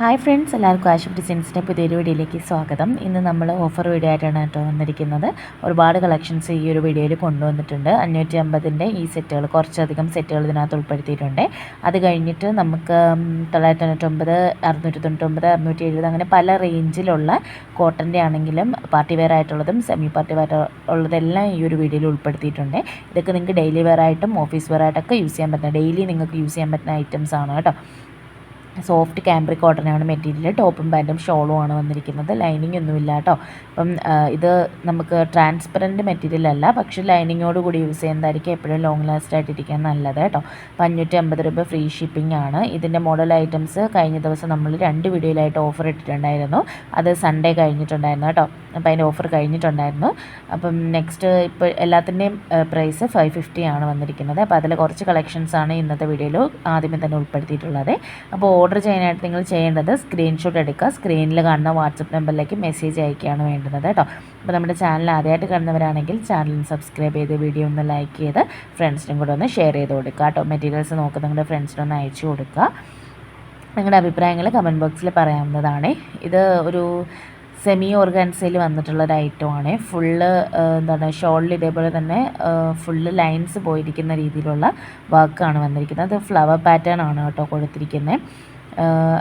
Hi friends എല്ലാവർക്കും ആശുപത്രി ഡിസൈൻസിന്റെ പുതിയൊരു വീഡിയോയിലേക്ക് സ്വാഗതം. ഇന്ന് നമ്മൾ ഓഫർ വീഡിയോ ആയിട്ടാണ് കേട്ടോ വന്നിരിക്കുന്നത്. ഒരുപാട് കളക്ഷൻസ് ഈ ഒരു വീഡിയോയിൽ കൊണ്ടുവന്നിട്ടുണ്ട്. അഞ്ഞൂറ്റി അമ്പതിന്റെ ഈ സെറ്റുകൾ കുറച്ചധികം സെറ്റുകൾ ഇതിനകത്ത് ഉൾപ്പെടുത്തിയിട്ടുണ്ട്. അത് കഴിഞ്ഞിട്ട് നമുക്ക് തൊള്ളായിരത്തി തൊണ്ണൂറ്റൊമ്പത് അറുന്നൂറ്റി തൊണ്ണൂറ്റൊമ്പത് അറുന്നൂറ്റി എഴുപത് അങ്ങനെ പല റേഞ്ചിലുള്ള കോട്ടന്റെ ആണെങ്കിലും പാർട്ടി വെയർ ആയിട്ടുള്ളതും സെമി പാർട്ടി വെയർ ഉള്ളതെല്ലാം ഈ ഒരു വീഡിയോയിൽ ഉൾപ്പെടുത്തിയിട്ടുണ്ട്. ഇതൊക്കെ നിങ്ങൾക്ക് ഡെയിലി വെയർ ആയിട്ടും ഓഫീസ് വെയർ ആയിട്ടൊക്കെ യൂസ് ചെയ്യാൻ പറ്റുന്ന ഡെയിലി നിങ്ങൾക്ക് യൂസ് ചെയ്യാൻ പറ്റുന്ന ഐറ്റംസ് ആണ് കേട്ടോ. സോഫ്റ്റ് ക്യാമ്പ്രി കോട്ടനാണ് മെറ്റീരിയൽ ടോപ്പും പാന്റും ഷോളും ആണ് വന്നിരിക്കുന്നത്. ലൈനിങ് ഒന്നുമില്ല കേട്ടോ അപ്പം ഇത് നമുക്ക് ട്രാൻസ്പെറന്റ് മെറ്റീരിയൽ അല്ല. പക്ഷേ ലൈനിങ്ങോട് കൂടി യൂസ് ചെയ്യുന്നതായിരിക്കും എപ്പോഴും ലോങ് ലാസ്റ്റ് ആയിട്ടിരിക്കാൻ നല്ലത് കേട്ടോ അപ്പം അഞ്ഞൂറ്റി അമ്പത് രൂപ ഫ്രീ ഷിപ്പിംഗ് ആണ്. ഇതിന്റെ മോഡൽ ഐറ്റംസ് കഴിഞ്ഞ ദിവസം നമ്മൾ രണ്ട് വീഡിയോയിലായിട്ട് ഓഫർ ഇട്ടിട്ടുണ്ടായിരുന്നു. അത് സൺഡേ കഴിഞ്ഞിട്ടുണ്ടായിരുന്നു കേട്ടോ അപ്പോൾ അതിന്റെ ഓഫർ കഴിഞ്ഞിട്ടുണ്ടായിരുന്നു. അപ്പം നെക്സ്റ്റ് ഇപ്പോൾ എല്ലാത്തിന്റെയും പ്രൈസ് ഫൈവ് ഫിഫ്റ്റി ആണ് വന്നിരിക്കുന്നത്. അപ്പോൾ അതിൽ കുറച്ച് കളക്ഷൻസ് ആണ് ഇന്നത്തെ വീഡിയോയിൽ ആദ്യമേ തന്നെ ഉൾപ്പെടുത്തിയിട്ടുള്ളത്. അപ്പോൾ ഓർഡർ ചെയ്യാനായിട്ട് നിങ്ങൾ ചെയ്യേണ്ടത് സ്ക്രീൻഷോട്ട് എടുക്കുക. സ്ക്രീനിൽ കാണുന്ന വാട്സപ്പ് നമ്പറിലേക്ക് മെസ്സേജ് അയക്കുകയാണ് വേണ്ടുന്നത് കേട്ടോ. അപ്പോൾ നമ്മുടെ ചാനൽ ആദ്യമായിട്ട് കാണുന്നവരാണെങ്കിൽ ചാനൽ സബ്സ്ക്രൈബ് ചെയ്ത് വീഡിയോ ഒന്ന് ലൈക്ക് ചെയ്ത് ഫ്രണ്ട്സിനും കൂടെ ഒന്ന് ഷെയർ ചെയ്ത് കൊടുക്കുക കേട്ടോ. മെറ്റീരിയൽസ് നോക്കി നിങ്ങളുടെ ഫ്രണ്ട്സിനൊന്ന് അയച്ചു കൊടുക്കുക. നിങ്ങളുടെ അഭിപ്രായങ്ങൾ കമന്റ് ബോക്സിൽ പറയാവുന്നതാണ്. ഇത് ഒരു സെമി ഓർഗാൻസയിൽ വന്നിട്ടുള്ള ഒരു ഐറ്റമാണ് ഫുള്ള് എന്താണ് ഷോളിൽ ഇതേപോലെ തന്നെ ഫുള്ള് ലൈൻസ് പോയിരിക്കുന്ന രീതിയിലുള്ള വർക്കാണ് വന്നിരിക്കുന്നത്. അത് ഫ്ലവർ പാറ്റേൺ ആണ് കേട്ടോ കൊടുത്തിരിക്കുന്നത്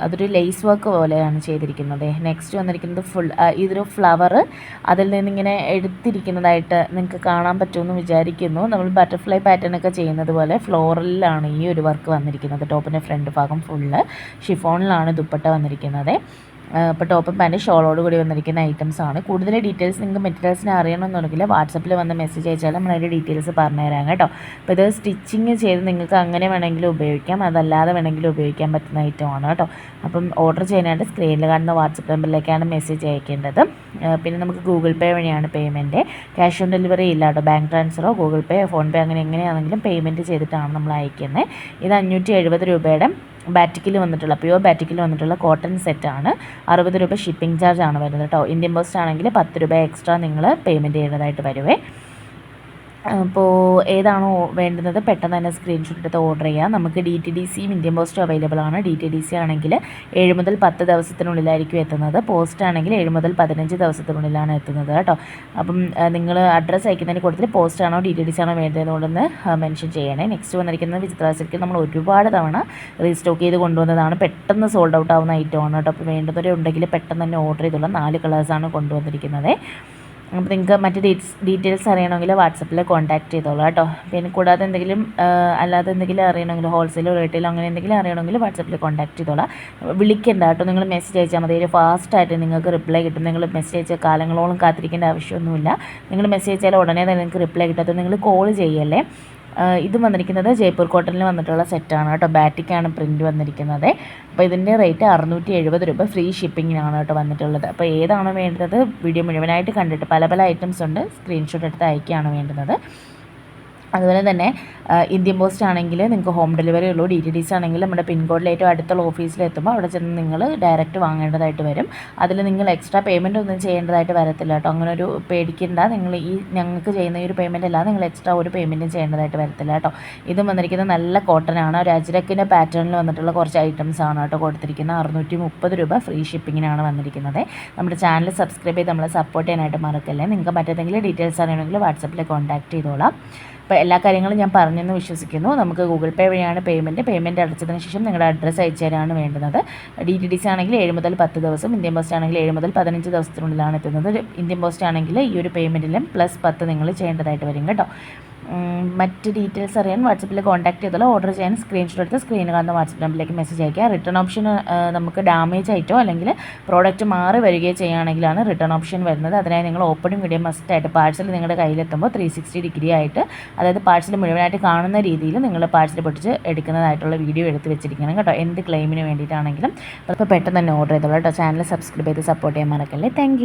അതൊരു ലേസ് വർക്ക് പോലെയാണ് ചെയ്തിരിക്കുന്നത്. നെക്സ്റ്റ് വന്നിരിക്കുന്നത് ഫുൾ ഇതൊരു ഫ്ലവർ അതിൽ നിന്നിങ്ങനെ എടുത്തിരിക്കുന്നതായിട്ട് നിങ്ങൾക്ക് കാണാൻ പറ്റുമെന്ന് വിചാരിക്കുന്നു. നമ്മൾ ബട്ടർഫ്ലൈ പാറ്റേൺ ഒക്കെ ചെയ്യുന്നത് പോലെ ഫ്ലോറലിലാണ് ഈ ഒരു വർക്ക് വന്നിരിക്കുന്നത്. ടോപ്പിന്റെ ഫ്രണ്ട് ഭാഗം ഫുള്ള് ഷിഫോണിലാണ് ദുപ്പട്ട വന്നിരിക്കുന്നത്. ഇപ്പോൾ ടോപ്പും പാന്റ് ഷോളോട് കൂടി വന്നിരിക്കുന്ന ഐറ്റംസ് ആണ്. കൂടുതൽ ഡീറ്റെയിൽസ് നിങ്ങൾക്ക് മെറ്റീരിയൽസിനെ അറിയണമെന്നുണ്ടെങ്കിൽ വാട്സപ്പിൽ വന്ന് മെസ്സേജ് അയച്ചാൽ നമ്മൾ അതിന്റെ ഡീറ്റെയിൽസ് പറഞ്ഞുതരാം കേട്ടോ. അപ്പോൾ ഇത് സ്റ്റിച്ചിങ് ചെയ്ത് നിങ്ങൾക്ക് അങ്ങനെ വേണമെങ്കിലും ഉപയോഗിക്കാം. അതല്ലാതെ വേണമെങ്കിലും ഉപയോഗിക്കാൻ പറ്റുന്ന ഐറ്റം ആണ് കേട്ടോ. അപ്പം ഓർഡർ ചെയ്യാനായിട്ട് സ്ക്രീനിൽ കാണുന്ന വാട്സപ്പ് നമ്പറിലേക്കാണ് മെസ്സേജ് അയക്കേണ്ടത്. പിന്നെ നമുക്ക് ഗൂഗിൾ പേ വഴിയാണ് പേയ്മെന്റ് ക്യാഷ് ഓൺ ഡെലിവറി ഇല്ല കേട്ടോ. ബാങ്ക് ട്രാൻസ്ഫറോ ഗൂഗിൾ പേ ഫോൺ പേ അങ്ങനെ എങ്ങനെയാണെങ്കിലും പേയ്മെന്റ് ചെയ്തിട്ടാണ് നമ്മൾ അയക്കുന്നത് ഇത് അഞ്ഞൂറ്റി രൂപയുടെ ബാറ്റിക്കിൽ വന്നിട്ടുള്ള പ്യുവർ ബാറ്റിക്കിൽ വന്നിട്ടുള്ള കോട്ടൺ സെറ്റാണ് അറുപത് രൂപ ഷിപ്പിംഗ് ചാർജ് ആണ് വരുന്നത് കേട്ടോ ഇന്ത്യൻ പോസ്റ്റ് ആണെങ്കിൽ പത്ത് രൂപ എക്സ്ട്രാ നിങ്ങൾ പേയ്മെന്റ് ചെയ്യേണ്ടതായിട്ട് വരുവേ. അപ്പോൾ ഏതാണോ വേണ്ടുന്നത് പെട്ടെന്ന് തന്നെ സ്ക്രീൻഷോട്ട് എടുത്ത് ഓർഡർ ചെയ്യാം. നമുക്ക് ഡി ടി ഡി സിയും ഇന്ത്യൻ പോസ്റ്റും അവൈലബിൾ ആണ്. ഡി ടി ഡി സി ആണെങ്കിൽ ഏഴ് മുതൽ പത്ത് ദിവസത്തിനുള്ളിലായിരിക്കും എത്തുന്നത്. പോസ്റ്റ് ആണെങ്കിൽ ഏഴ് മുതൽ പതിനഞ്ച് ദിവസത്തിനുള്ളിലാണ് എത്തുന്നത് കേട്ടോ. അപ്പം നിങ്ങൾ അഡ്രസ്സ് അയക്കുന്നതിന് കൂടുതൽ പോസ്റ്റ് ആണോ ഡി ടി ഡി സി ആണോ വേണ്ടതെന്നുള്ളതെന്ന് മെൻഷൻ ചെയ്യണേ. നെക്സ്റ്റ് വന്നിരിക്കുന്നത് വിചിത്ര സിൽക്കിൽ നമ്മൾ ഒരുപാട് തവണ റീസ്റ്റോക്ക് ചെയ്ത് കൊണ്ടുവന്നതാണ്. പെട്ടെന്ന് സോൾഡ് ഔട്ട് ആവുന്ന ഐറ്റമാണ് കേട്ടോ. അപ്പോൾ വേണ്ടവരുണ്ടെങ്കിൽ പെട്ടെന്ന് തന്നെ ഓർഡർ ചെയ്തുള്ള നാല് കളേഴ്സാണ് കൊണ്ടുവന്നിരിക്കുന്നത്. അപ്പോൾ നിങ്ങൾക്ക് മറ്റ് ഡീറ്റ്സ് ഡീറ്റെയിൽസ് അറിയണമെങ്കിൽ വാട്സപ്പിൽ കോൺടാക്ട് ചെയ്തോളൂ കേട്ടോ. പിന്നെ കൂടാതെ എന്തെങ്കിലും അല്ലാതെ എന്തെങ്കിലും അറിയണമെങ്കിൽ ഹോൾസെയിലോ റീറ്റെയിലോ അങ്ങനെ എന്തെങ്കിലും അറിയണമെങ്കിൽ വാട്സപ്പിൽ കോൺടാക്ട് ചെയ്തോളാം. വിളിക്കേണ്ട കേട്ടോ. നിങ്ങൾ മെസ്സേജ് അയച്ചാൽ മതി. ഒരു ഫാസ്റ്റായിട്ട് നിങ്ങൾക്ക് റിപ്ലൈ കിട്ടും. നിങ്ങൾ മെസ്സേജ് അയച്ചാൽ കാലങ്ങളോളം കാത്തിരിക്കേണ്ട ആവശ്യമൊന്നുമില്ല. നിങ്ങൾ മെസ്സേജ് അയച്ചാൽ ഉടനെ തന്നെ നിങ്ങൾക്ക് റിപ്ലൈ കിട്ടാത്തത് നിങ്ങൾ കോൾ ചെയ്യല്ലേ? ഇതും വന്നിരിക്കുന്നത് ജയ്പൂർ കോട്ടണിൽ വന്നിട്ടുള്ള സെറ്റാണ് കേട്ടോ. ബാറ്റിക്കാണ് പ്രിന്റ് വന്നിരിക്കുന്നത്. അപ്പോൾ ഇതിന്റെ റേറ്റ് അറുന്നൂറ്റി എഴുപത് രൂപ ഫ്രീ ഷിപ്പിങ്ങിനാണ് കേട്ടോ വന്നിട്ടുള്ളത്. അപ്പോൾ ഏതാണോ വേണ്ടത്? വീഡിയോ മുഴുവനായിട്ട് കണ്ടിട്ട് പല പല ഐറ്റംസ് ഉണ്ട്. സ്ക്രീൻഷോട്ട് എടുത്ത് അയക്കുകയാണ് വേണ്ടുന്നത്. അതുപോലെ തന്നെ ഇന്ത്യൻ പോസ്റ്റ് ആണെങ്കിൽ നിങ്ങൾക്ക് ഹോം ഡെലിവറി ഉള്ളൂ ഡി ടി ഡി സി ആണെങ്കിൽ നമ്മുടെ പിൻകോഡിൽ ഏറ്റവും അടുത്തുള്ള ഓഫീസിലെത്തുമ്പോൾ അവിടെ ചെന്ന് നിങ്ങൾ ഡയറക്റ്റ് വാങ്ങേണ്ടതായിട്ട് വരും. അതിൽ നിങ്ങൾ എക്സ്ട്രാ പേയ്മെന്റ് ഒന്നും ചെയ്യേണ്ടതായിട്ട് വരത്തില്ല കേട്ടോ. അങ്ങനെ ഒരു പേടിക്കേണ്ട. നിങ്ങൾ ഈ ഞങ്ങൾക്ക് ചെയ്യുന്ന ഈ ഒരു പേയ്മെന്റ് അല്ലാതെ നിങ്ങൾ എക്സ്ട്രാ ഒരു പേയ്മെന്റും ചെയ്യേണ്ടതായിട്ട് വരത്തില്ല കേട്ടോ. ഇതും വന്നിരിക്കുന്നത് നല്ല കോട്ടൺ ആണ്. ഒരു അജ്രക്കിന്റെ പാറ്റേണിൽ വന്നിട്ടുള്ള കുറച്ച് ഐറ്റംസ് ആണ് കേട്ടോ കൊടുത്തിരിക്കുന്നത്. അറുന്നൂറ്റി മുപ്പത് രൂപ ഫ്രീ ഷിപ്പിങ്ങിനാണ് വന്നിരിക്കുന്നത്. നമ്മുടെ ചാനൽ സബ്സ്ക്രൈബ് ചെയ്ത് നമ്മളെ സപ്പോർട്ട് ചെയ്യാനായിട്ട് മറക്കല്ലേ. നിങ്ങൾക്ക് മറ്റേതെങ്കിലും ഡീറ്റെയിൽസ് അറിയണമെങ്കിൽ വാട്സപ്പിൽ കോൺടാക്ട് ചെയ്തോളാം. അപ്പോൾ എല്ലാ കാര്യങ്ങളും ഞാൻ പറഞ്ഞെന്ന് വിശ്വസിക്കുന്നു. നമുക്ക് ഗൂഗിൾ പേ വഴിയാണ് പേയ്മെന്റ് പേയ്മെന്റ് അടച്ചതിന് ശേഷം നിങ്ങളുടെ അഡ്രസ്സ് അയച്ചു തരാനാണ് വേണ്ടുന്നത്. ഡി ടി ഡി സി ആണെങ്കിൽ ഏഴ് മുതൽ പത്ത് ദിവസം ഇന്ത്യൻ പോസ്റ്റ് ആണെങ്കിൽ ഏഴ് മുതൽ പതിനഞ്ച് ദിവസത്തിനുള്ളിലാണ് എത്തുന്നത്. ഇന്ത്യൻ പോസ്റ്റ് ആണെങ്കിൽ ഈ ഒരു പേയ്മെന്റിലും പ്ലസ് പത്ത് നിങ്ങൾ ചെയ്യേണ്ടതായിട്ട് വരും കേട്ടോ. മറ്റ് ഡീറ്റെയിൽസ് അറിയാൻ വാട്സപ്പിൽ കോൺടാക്ട് ചെയ്തോളൂ ഓർഡർ ചെയ്യാൻ സ്ക്രീൻഷോട്ട് എടുത്ത് സ്ക്രീനിൽ കാണുന്ന വാട്സപ്പ് നമ്പറിലേക്ക് മെസ്സേജ് അയക്കുക. റിട്ടേൺ ഓപ്ഷൻ നമുക്ക് ഡാമേജ് ആയിട്ടോ അല്ലെങ്കിൽ പ്രോഡക്റ്റ് മാറി വരികയോ ചെയ്യുകയാണെങ്കിലാണ് റിട്ടേൺ ഓപ്ഷൻ വരുന്നത്. അതിനായി നിങ്ങൾ ഓപ്പണിംഗ് വീഡിയോ മസ്റ്റ് ആയിട്ട് പാഴ്സൽ നിങ്ങളുടെ കയ്യിലെത്തുമ്പോൾ ത്രീ സിക്സ്റ്റി ഡിഗ്രി ആയിട്ട് അതായത് പാഴ്സൽ മുഴുവനായിട്ട് കാണുന്ന രീതിയിൽ നിങ്ങൾ പാഴ്സൽ പൊട്ടിച്ച് എടുക്കുന്നതായിട്ടുള്ള വീഡിയോ എടുത്ത് വെച്ചിരിക്കണം കേട്ടോ. എന്ത് ക്ലെയിമിന് വേണ്ടിയിട്ടാണെങ്കിലും. അപ്പോൾ പെട്ടെന്ന് തന്നെ ഓർഡർ ചെയ്തോളൂ കേട്ടോ. ചാനൽ സബ്സ്ക്രൈബ് ചെയ്ത് സപ്പോർട്ട് ചെയ്യാൻ മറക്കല്ലേ. താങ്ക്